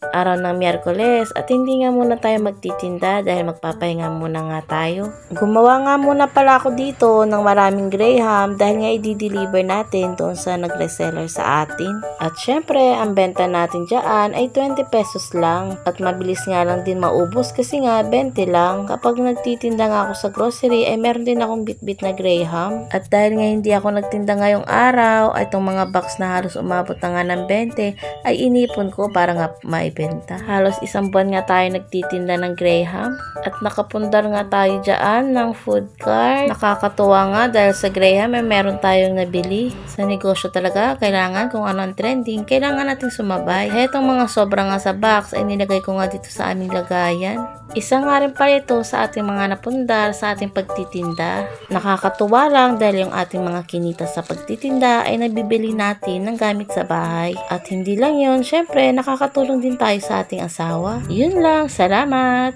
araw ng Miyerkules at hindi nga muna tayo magtitinda dahil magpapahinga muna nga tayo. Gumawa nga muna pala ako dito ng maraming graham dahil nga i-deliver natin doon sa nag-reseller sa atin. At syempre, ang benta natin dyan ay 20 pesos lang at mabilis nga lang din maubos kasi nga 20 lang. Kapag nagtitinda nga ako sa grocery ay meron din akong bitbit na graham. At dahil nga hindi ako nagtinda ngayong araw itong mga box na halos umabot na nga ng 20 ay inipon ko para nga maibenta. Halos isang buwan nga tayo nagtitinda ng graham at nakapundar nga tayo dyan ng food cart. Nakakatuwa nga dahil sa graham ay meron tayong nabili. Sa negosyo talaga, kailangan kung ano ang trending, kailangan nating sumabay. Kaya itong mga sobra nga sa box ay nilagay ko nga dito sa aming lagayan. Isa nga rin pala ito sa ating mga napundar sa ating pagtitinda. Nakakatuwa lang dahil yung ating mga kinita sa pagtitinda ay nabibili natin ng gamit sa bahay. At hindi lang yun, syempre nakakatulong din tayo sa ating asawa. Yun lang, salamat!